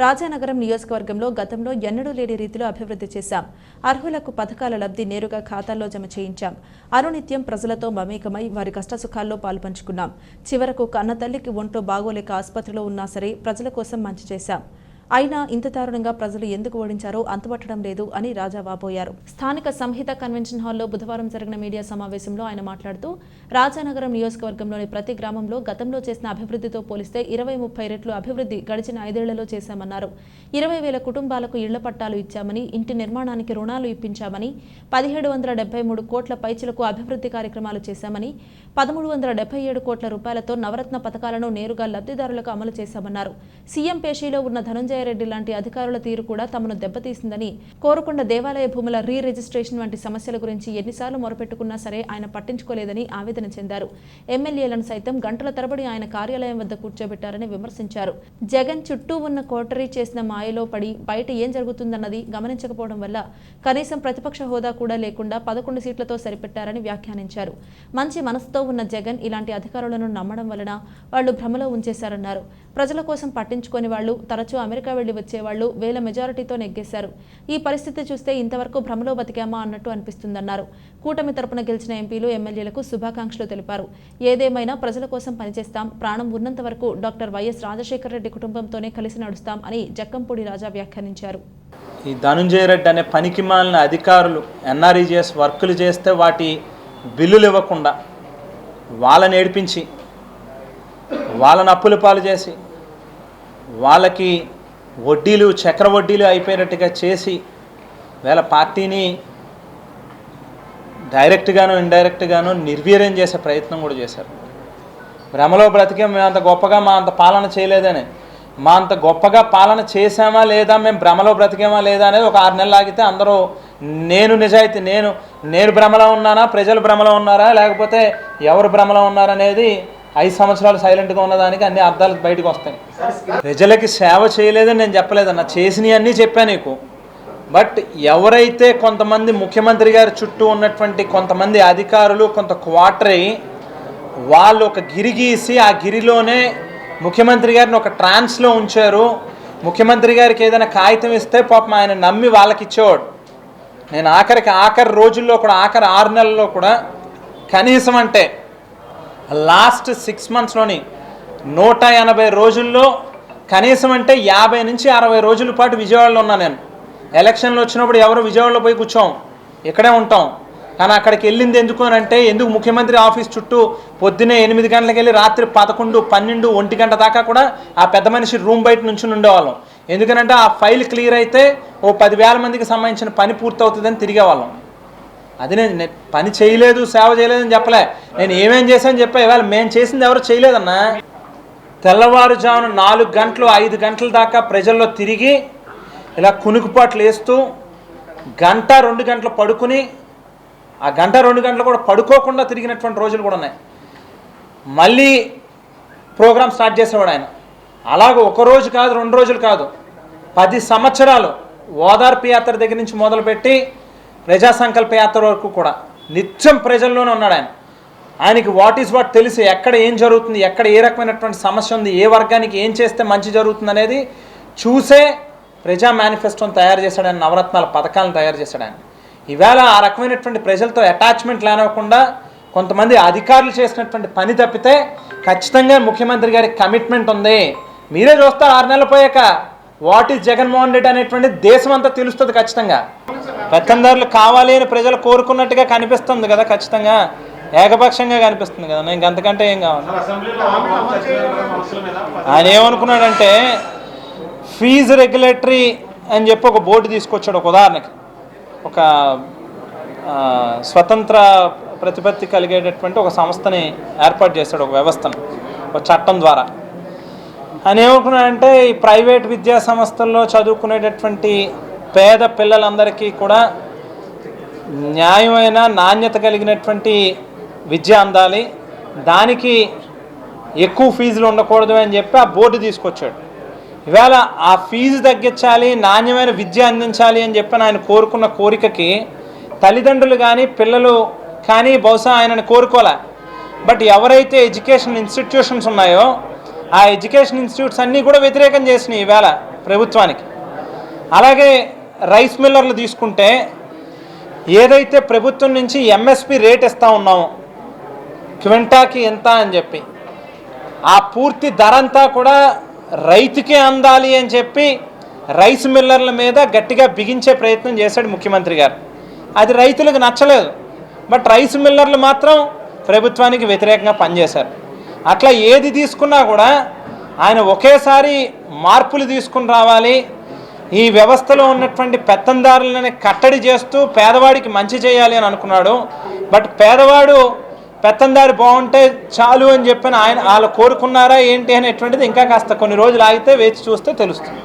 రాజానగరం నియోజకవర్గంలో గతంలో ఎన్నడూ లేని రీతిలో అభివృద్ధి చేశాం. అర్హులకు పథకాల లబ్ధి నేరుగా ఖాతాల్లో జమ చేయించాం. అనునిత్యం ప్రజలతో మమేకమై వారి కష్టసుఖాల్లో పాల్పంచుకున్నాం. చివరకు కన్నతల్లికి ఒంట్లో బాగోలేక ఆసుపత్రిలో ఉన్నా సరే ప్రజల కోసం మంచి చేశాం. అయినా ఇంత దారుణంగా ప్రజలు ఎందుకు ఓడించారో అంతుపట్టడం లేదు అని రాజా వాపోయారు స్థానిక సంహిత కన్వెన్షన్ హాల్లో బుధవారం జరిగిన మీడియా సమావేశంలో ఆయన మాట్లాడుతూ రాజానగరం నియోజకవర్గంలోని ప్రతి గ్రామంలో గతంలో చేసిన అభివృద్ధితో పోలిస్తే ఇరవై ముప్పై రెట్లు అభివృద్ధి గడిచిన ఐదేళ్ళలో చేశామన్నారు. ఇరవై వేల కుటుంబాలకు ఇళ్ళ పట్టాలు ఇచ్చామని ఇంటి నిర్మాణానికి రుణాలు ఇప్పించామని పదిహేడు వందల డెబ్బై మూడు కోట్ల పైచలకు అభివృద్ధి కార్యక్రమాలు చేశామని పదమూడు వందల డెబ్బై ఏడు కోట్ల రూపాయలతో నవరత్న పథకాలను నేరుగా లబ్ధిదారులకు అమలు చేశామన్నారు. సీఎం పేషీలో ఉన్న ధనంజయ రెడ్డి లాంటి అధికారుల తీరు కూడా తమను దెబ్బతీసిందని కోరుకొండ దేవాలయ భూముల రీ రిజిస్ట్రేషన్ వంటి సమస్యల గురించి ఎన్నిసార్లు మొరపెట్టుకున్నా సరే ఆయన పట్టించుకోలేదని ఆవేదన చెందారు. ఎమ్మెల్యేలను సైతం గంటల తరబడి ఆయన కార్యాలయం వద్ద కూర్చోబెట్టారని విమర్శించారు. జగన్ చుట్టూ ఉన్న కోటరీ చేసిన మాయలో పడి బయట ఏం జరుగుతుందన్నది గమనించకపోవడం వల్ల కనీసం ప్రతిపక్ష హోదా కూడా లేకుండా పదకొండు సీట్లతో సరిపెట్టారని వ్యాఖ్యానించారు. మంచి మనసుతో ఉన్న జగన్ ఇలాంటి అధికారులను నమ్మడం వలన వాళ్ళు భ్రమలో ఉంచేశారన్నారు. ప్రజల కోసం పట్టించుకొని వాళ్ళు తరచూ అమెరికా వెళ్ళి వచ్చేవాళ్ళు వేల మెజారిటీతో నెగ్గేశారు. ఈ పరిస్థితి చూస్తే ఇంతవరకు భ్రమలో బతికామా అన్నట్టు అనిపిస్తుందన్నారు. కూటమి తరపున గెలిచిన ఎంపీలు ఎమ్మెల్యేలకు శుభాకాంక్షలు తెలిపారు. ఏదేమైనా ప్రజల కోసం పనిచేస్తాం ప్రాణం ఉన్నంత వరకు డాక్టర్ వైఎస్ రాజశేఖర రెడ్డి కుటుంబంతోనే కలిసి నడుస్తాం అని జక్కంపూడి రాజా వ్యాఖ్యానించారు. ఈ ధనుంజయ రెడ్డి అనే పనికి మాలిన అధికారులు ఎన్ఆర్ఈజిఎస్ వర్కులు చేస్తే వాటి బిల్లులు ఇవ్వకుండా వాళ్ళని ఏడిపించి వాళ్ళని అప్పుల పాలు చేసి వాళ్ళకి వడ్డీలు చక్ర వడ్డీలు అయిపోయినట్టుగా చేసి వేళ పార్టీని డైరెక్ట్గాను ఇండైరెక్ట్గాను నిర్వీర్యం చేసే ప్రయత్నం కూడా చేశారు. భ్రమలో బ్రతికే మేము అంత గొప్పగా మా అంత పాలన చేయలేదని మా అంత గొప్పగా పాలన చేసామా లేదా మేము భ్రమలో బ్రతికేమా లేదా అనేది ఒక ఆరు నెలలు ఆగితే అందరూ నేను నిజాయితీ నేను నేను భ్రమలో ఉన్నానా ప్రజలు భ్రమలో ఉన్నారా లేకపోతే ఎవరు భ్రమలో ఉన్నారనేది ఐదు సంవత్సరాలు సైలెంట్గా ఉన్నదానికి అన్ని అర్థాలు బయటకు వస్తాయి. ప్రజలకి సేవ చేయలేదని నేను చెప్పలేదన్న చేసినవి అన్నీ చెప్పాను నీకు. బట్ ఎవరైతే కొంతమంది ముఖ్యమంత్రి గారి చుట్టూ ఉన్నటువంటి కొంతమంది అధికారులు కొంత క్వార్టర్ అయ్యి వాళ్ళు ఒక గిరి గీసి ఆ గిరిలోనే ముఖ్యమంత్రి గారిని ఒక ట్రాన్స్లో ఉంచారు. ముఖ్యమంత్రి గారికి ఏదైనా కాగితం ఇస్తే పాపం ఆయన నమ్మి వాళ్ళకి ఇచ్చేవాడు. నేను ఆఖరికి ఆఖరి రోజుల్లో కూడా ఆఖరి ఆరు నెలల్లో కూడా కనీసం అంటే లాస్ట్ సిక్స్ మంత్స్లోని నూట ఎనభై రోజుల్లో కనీసం అంటే యాభై నుంచి అరవై రోజుల పాటు విజయవాడలో ఉన్నా నేను. ఎలక్షన్లు వచ్చినప్పుడు ఎవరు విజయవాడలో పోయి కూర్చోం. ఇక్కడే ఉంటాం. కానీ అక్కడికి వెళ్ళింది ఎందుకు అని అంటే ఎందుకు ముఖ్యమంత్రి ఆఫీస్ చుట్టూ పొద్దున్నే ఎనిమిది గంటలకు వెళ్ళి రాత్రి పదకొండు పన్నెండు ఒంటి గంట దాకా కూడా ఆ పెద్ద మనిషి రూమ్ బయట నుంచి ఉండేవాళ్ళం. ఎందుకనంటే ఆ ఫైల్ క్లియర్ అయితే ఓ పదివేల మందికి సంబంధించిన పని పూర్తవుతుందని తిరిగేవాళ్ళం. అది నేను పని చేయలేదు సేవ చేయలేదని చెప్పలే. నేను ఏమేం చేశాను చెప్పా ఇవాళ మేము చేసింది ఎవరు చేయలేదన్నా. తెల్లవారుజామున నాలుగు గంటలు ఐదు గంటల దాకా ప్రజల్లో తిరిగి ఇలా కునుకుపాట్లు వేస్తూ గంట రెండు గంటలు పడుకుని ఆ గంట రెండు గంటలు కూడా పడుకోకుండా తిరిగినటువంటి రోజులు కూడా ఉన్నాయి. మళ్ళీ ప్రోగ్రామ్ స్టార్ట్ చేసేవాడు ఆయన. అలాగే ఒక రోజు కాదు రెండు రోజులు కాదు. పది సంవత్సరాలు ఓదార్పు యాత్ర దగ్గర నుంచి మొదలుపెట్టి ప్రజా సంకల్ప యాత్ర వరకు కూడా. నిత్యం ప్రజల్లోనే ఉన్నాడు ఆయన. ఆయనకి వాట్ ఈస్ వాట్ తెలిసి ఎక్కడ ఏం జరుగుతుంది ఎక్కడ ఏ రకమైనటువంటి సమస్య ఉంది ఏ వర్గానికి ఏం చేస్తే మంచి జరుగుతుంది అనేది చూసే ప్రజా మేనిఫెస్టోని తయారు చేశాడు ఆయన నవరత్నాల పథకాలను తయారు చేశాడు ఆయన. ఈవేళ ఆ రకమైనటువంటి ప్రజలతో అటాచ్మెంట్ లేనివ్వకుండా కొంతమంది అధికారులు చేసినటువంటి పని తప్పితే ఖచ్చితంగా ముఖ్యమంత్రి గారి కమిట్మెంట్ ఉంది. మీరే చూస్తారు ఆరు నెలలు పోయాక వాట్ ఈస్ జగన్మోహన్ రెడ్డి అనేటువంటి దేశం అంతా తెలుస్తుంది ఖచ్చితంగా. పెత్తందారులు కావాలి అని ప్రజలు కోరుకున్నట్టుగా కనిపిస్తుంది కదా ఖచ్చితంగా. ఏకపక్షంగా కనిపిస్తుంది కదా. నేను అంతకంటే ఏం కావాలి? ఆయన ఏమనుకున్నాడంటే ఫీజు రెగ్యులేటరీ అని చెప్పి ఒక బోర్డు తీసుకొచ్చాడు ఒక ఉదాహరణకి. ఒక స్వతంత్ర ప్రతిపత్తి కలిగేటటువంటి ఒక సంస్థని ఏర్పాటు చేశాడు ఒక వ్యవస్థను ఒక చట్టం ద్వారా. ఆయన ఏమనుకున్నాడంటే ఈ ప్రైవేట్ విద్యా సంస్థల్లో చదువుకునేటటువంటి పేద పిల్లలందరికీ కూడా న్యాయమైన నాణ్యత కలిగినటువంటి విద్య అందాలి. దానికి ఎక్కువ ఫీజులు ఉండకూడదు అని చెప్పి ఆ బోర్డు తీసుకొచ్చాడు. ఇవాళ ఆ ఫీజు తగ్గించాలి నాణ్యమైన విద్య అందించాలి అని చెప్పి ఆయన కోరుకున్న కోరికకి తల్లిదండ్రులు కానీ పిల్లలు కానీ బహుశా ఆయనను కోరుకోలే. బట్ ఎవరైతే ఎడ్యుకేషన్ ఇన్స్టిట్యూషన్స్ ఉన్నాయో ఆ ఎడ్యుకేషన్ ఇన్స్టిట్యూట్స్ అన్నీ కూడా వ్యతిరేకం చేసినాయి ఈవేళ ప్రభుత్వానికి. అలాగే రైస్ మిల్లర్లు తీసుకుంటే ఏదైతే ప్రభుత్వం నుంచి ఎంఎస్పి రేట్ ఇస్తూ ఉన్నామో క్వింటాకి ఎంత అని చెప్పి ఆ పూర్తి ధర అంతా కూడా రైతుకే అందాలి అని చెప్పి రైస్ మిల్లర్ల మీద గట్టిగా బిగించే ప్రయత్నం చేశాడు ముఖ్యమంత్రి గారు. అది రైతులకు నచ్చలేదు. బట్ రైస్ మిల్లర్లు మాత్రం ప్రభుత్వానికి వ్యతిరేకంగా పనిచేశారు. అట్లా ఏది తీసుకున్నా కూడా ఆయన ఒకేసారి మార్పులు తీసుకుని రావాలి. ఈ వ్యవస్థలో ఉన్నటువంటి పెత్తందారులని కట్టడి చేస్తూ పేదవాడికి మంచి చేయాలి అని అనుకున్నాడు. బట్ పేదవాడు పెత్తందారి బాగుంటే చాలు అని చెప్పిన ఆయన వాళ్ళు కోరుకున్నారా ఏంటి అనేటువంటిది ఇంకా కాస్త కొన్ని రోజులు ఆగితే వేచి చూస్తే తెలుస్తుంది.